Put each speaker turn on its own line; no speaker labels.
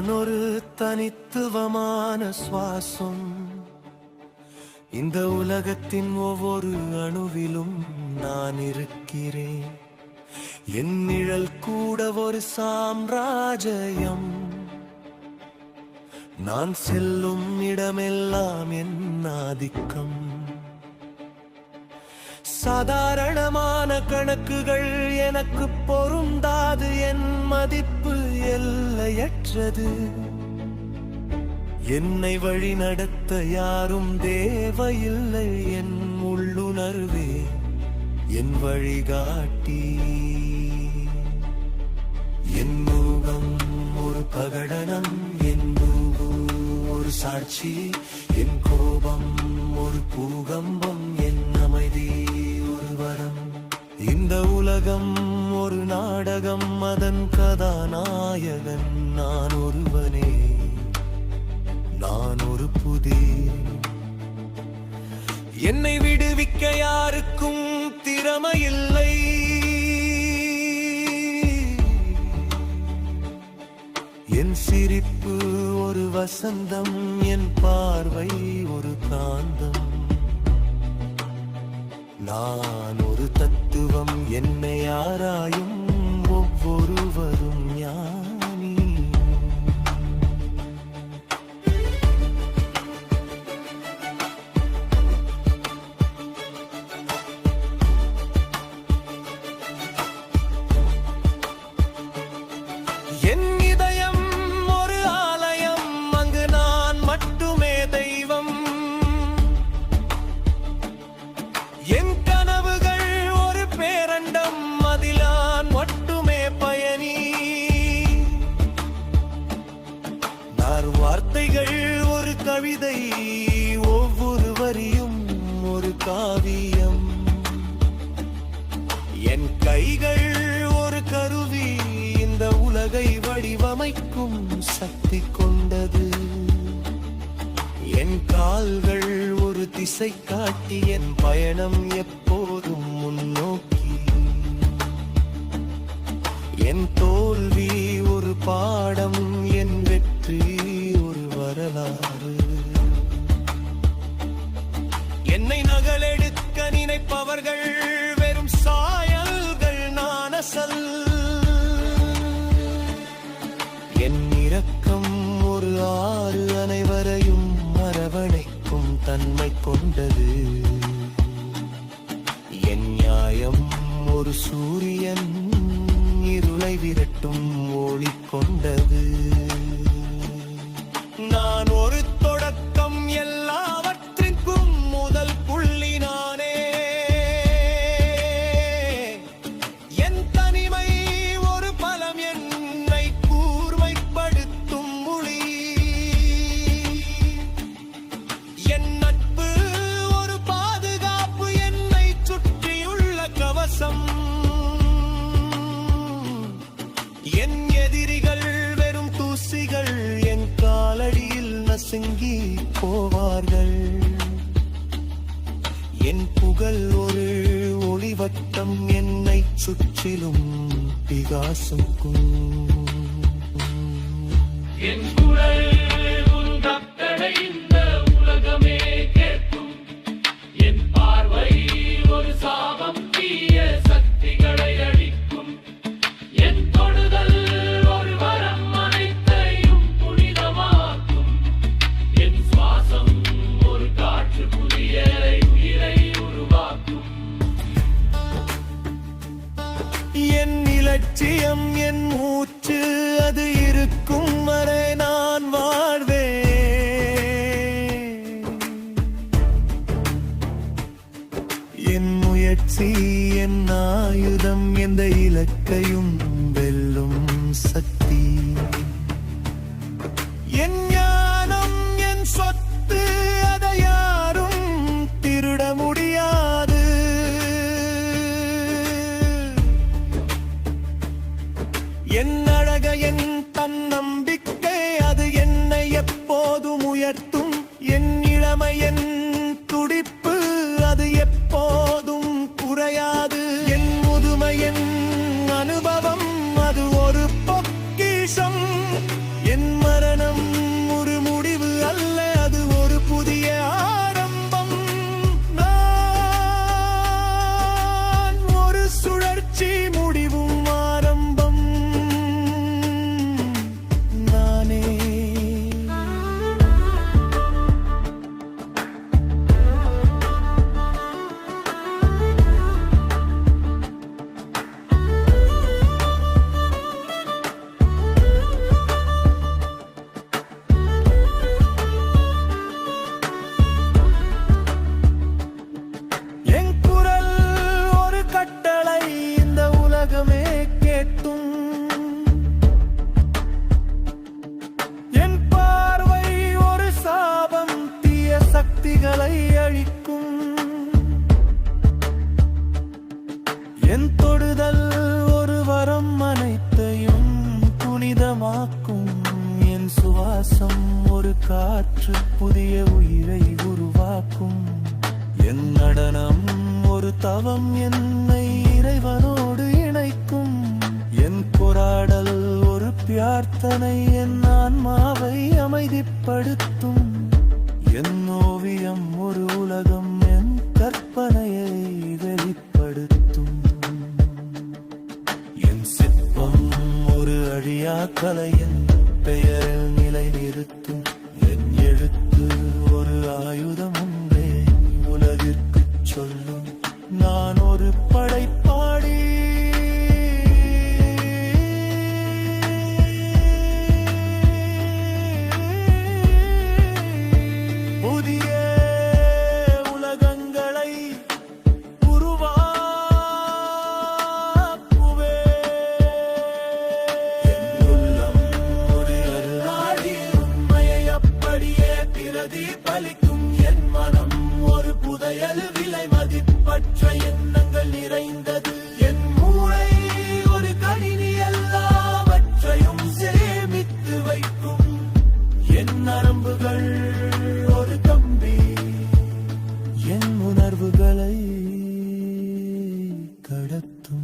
நான் ஒரு தனித்துவமான சுவாசம். இந்த உலகத்தின் ஒவ்வொரு அணுவிலும் நான் இருக்கிறேன். என் நிழல் கூட ஒரு சாம்ராஜ்யம். நான் செல்லும் இடமெல்லாம் என் ஆதிக்கம். சாதாரணமான கணக்குகள் எனக்கு பொருந்தாது என் மதிப்பு. எல்லையற்றது. என்னை வழி நடத்த யாரும் தேவையில்லை என் உள்ளுணர்வே என் வழிகாட்டி. என் மூகம் ஒரு பகடனம் என் மூவு ஒரு சாட்சி என் கோபம் ஒரு பூகம்பம் என் அமைதி ஒரு வரம். இந்த உலகம் ஒரு நாடகம் அதன் கதாநாயகன் நான் ஒருவனே. நான் ஒரு புதிர் என்னை விடுவிக்க யாருக்கும் திறமையில்லை. என் சிரிப்பு ஒரு வசந்தம் என் பார்வை ஒரு காந்தம். நான் தத்துவம் என்னை ஆராயும். கவிதை ஒவ்வொரு வரியும் ஒரு காவியம். என் கைகள் ஒரு கருவி இந்த உலகை வடிவமைக்கும் சக்தி கொண்டது. என் கால்கள் ஒரு திசை காட்டி என் பயணம் எப்போதும் முன்னோக்கி. என் தோல்வி ஒரு பாடம் என் வெற்றி ஒரு வரலாறு. நினைப்பவர்கள் என் புகழ் ஒரு ஒளிவட்டம் என்னை சுற்றிலும் பிகாசுக்கும்.
என் குரல் இதயம் என்
மூச்சு அது இருக்கும் வரை நான் வாழ்வேன். என் முயற்சி என் ஆயுதம் எந்த இலக்கையும் வெல்லும் சக்தி என் அழக என் தன்னம்பிக்கை அது என்னை எப்போதும் உயர்த்தும். என் இளமை என் துடிப்பு அது எப்போதும் சுவாசம் ஒரு காற்று புதிய உயிரை உருவாக்கும். என் நடனம் ஒரு தவம் என்னை இறைவனோடு இணைக்கும். என் போராடல் ஒரு பிரார்த்தனை என் ஆன்மாவை அமைதிப்படுத்தும். என் ஓவியம் ஒரு உலகம் என் கற்பனையை வெளிப்படுத்தும். என் சிற்பம் ஒரு அழியா கலை என் பெயரில் நிலை நிறுத்த tú.